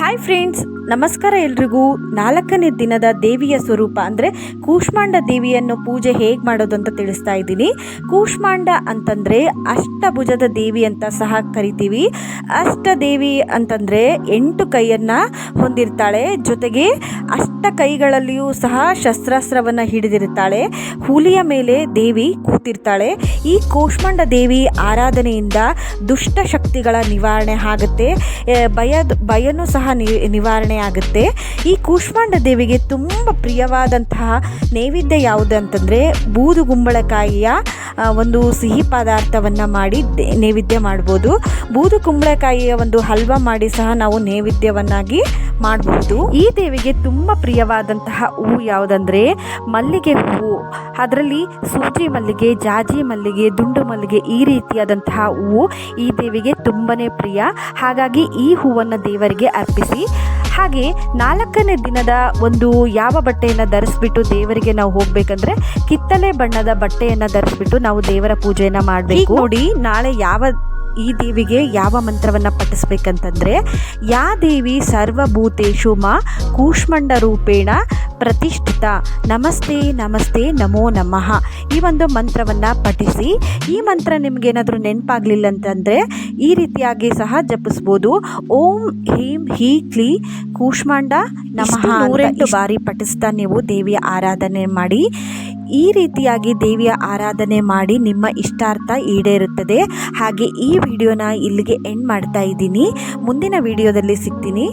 Hi friends ನಮಸ್ಕಾರ ಎಲ್ರಿಗೂ. ನಾಲ್ಕನೇ ದಿನದ ದೇವಿಯ ಸ್ವರೂಪ ಅಂದರೆ ಕೂಷ್ಮಾಂಡ ದೇವಿಯನ್ನು ಪೂಜೆ ಹೇಗೆ ಮಾಡೋದು ಅಂತ ತಿಳಿಸ್ತಾ ಇದ್ದೀನಿ. ಕೂಷ್ಮಾಂಡ ಅಂತಂದರೆ ಅಷ್ಟಭುಜದ ದೇವಿ ಅಂತ ಸಹ ಕರಿತೀವಿ. ಅಷ್ಟದೇವಿ ಅಂತಂದರೆ ಎಂಟು ಕೈಯನ್ನು ಹೊಂದಿರ್ತಾಳೆ. ಜೊತೆಗೆ ಅಷ್ಟ ಕೈಗಳಲ್ಲಿಯೂ ಸಹ ಶಸ್ತ್ರಾಸ್ತ್ರವನ್ನು ಹಿಡಿದಿರ್ತಾಳೆ. ಹುಲಿಯ ಮೇಲೆ ದೇವಿ ಕೂತಿರ್ತಾಳೆ. ಈ ಕೂಷ್ಮಾಂಡ ದೇವಿ ಆರಾಧನೆಯಿಂದ ದುಷ್ಟ ಶಕ್ತಿಗಳ ನಿವಾರಣೆ ಆಗುತ್ತೆ. ಭಯ ಭಯನೂ ಸಹ ನಿವಾರಣೆ ಆಗುತ್ತೆ. ಈ ಕೂಷ್ಮಾಂಡ ದೇವಿಗೆ ತುಂಬ ಪ್ರಿಯವಾದಂತಹ ನೈವೇದ್ಯ ಯಾವುದು ಅಂತಂದರೆ ಬೂದು ಕುಂಬಳಕಾಯಿಯ ಒಂದು ಸಿಹಿ ಪದಾರ್ಥವನ್ನು ಮಾಡಿ ನೈವೇದ್ಯ ಮಾಡ್ಬೋದು. ಬೂದು ಕುಂಬಳಕಾಯಿಯ ಒಂದು ಹಲ್ವ ಮಾಡಿ ಸಹ ನಾವು ನೈವೇದ್ಯವನ್ನಾಗಿ ಮಾಡಬಹುದು ಈ ದೇವಿಗೆ ತುಂಬ ಪ್ರಿಯವಾದಂತಹ ಹೂವು ಯಾವುದಂದರೆ ಮಲ್ಲಿಗೆ ಹೂವು. ಅದರಲ್ಲಿ ಸೂಜಿ ಮಲ್ಲಿಗೆ, ಜಾಜಿ ಮಲ್ಲಿಗೆ, ದುಂಡು ಮಲ್ಲಿಗೆ ಈ ರೀತಿಯಾದಂತಹ ಹೂವು ಈ ದೇವಿಗೆ ತುಂಬನೇ ಪ್ರಿಯ. ಹಾಗಾಗಿ ಈ ಹೂವನ್ನು ದೇವರಿಗೆ ಅರ್ಪಿಸಿ ಹಾಗೆ ನಾಲ್ಕನೇ ದಿನದ ಒಂದು ಯಾವ ಬಟ್ಟೆಯನ್ನು ಧರಿಸ್ಬಿಟ್ಟು ದೇವರಿಗೆ ನಾವು ಹೋಗ್ಬೇಕಂದ್ರೆ ಕಿತ್ತಲೆ ಬಣ್ಣದ ಬಟ್ಟೆಯನ್ನು ಧರಿಸ್ಬಿಟ್ಟು ನಾವು ದೇವರ ಪೂಜೆಯನ್ನು ಮಾಡಬೇಕು. ನೋಡಿ ನಾಳೆ ಯಾವ ಈ ದೇವಿಗೆ ಯಾವ ಮಂತ್ರವನ್ನ ಪಠಿಸ್ಬೇಕಂತಂದ್ರೆ, ಯಾ ದೇವಿ ಸರ್ವಭೂತೇಶು ಮಾ ಕೂಷ್ಮಂಡ ರೂಪೇಣ ಪ್ರತಿಷ್ಠಿತ. ನಮಸ್ತೆ ನಮಸ್ತೆ ನಮೋ ನಮಃ. ಈ ಒಂದು ಮಂತ್ರವನ್ನು ಪಠಿಸಿ. ಈ ಮಂತ್ರ ನಿಮಗೇನಾದರೂ ನೆನಪಾಗಲಿಲ್ಲ ಅಂತಂದರೆ ಈ ರೀತಿಯಾಗಿ ಸಹ ಜಪಿಸ್ಬೋದು. ಓಂ ಹೀಂ ಹೀ ಕ್ಲೀ ಕೂಷ್ಮಾಂಡ ನಮಃ ನೂರೆಂಟು ಬಾರಿ ಪಠಿಸ್ತಾ ನೀವು ದೇವಿಯ ಆರಾಧನೆ ಮಾಡಿ. ಈ ರೀತಿಯಾಗಿ ದೇವಿಯ ಆರಾಧನೆ ಮಾಡಿ ನಿಮ್ಮ ಇಷ್ಟಾರ್ಥ ಈಡೇರುತ್ತದೆ. ಹಾಗೆ ಈ ವಿಡಿಯೋನ ಇಲ್ಲಿಗೆ ಎಂಡ್ ಮಾಡ್ತಾ ಇದ್ದೀನಿ. ಮುಂದಿನ ವಿಡಿಯೋದಲ್ಲಿ ಸಿಗ್ತೀನಿ.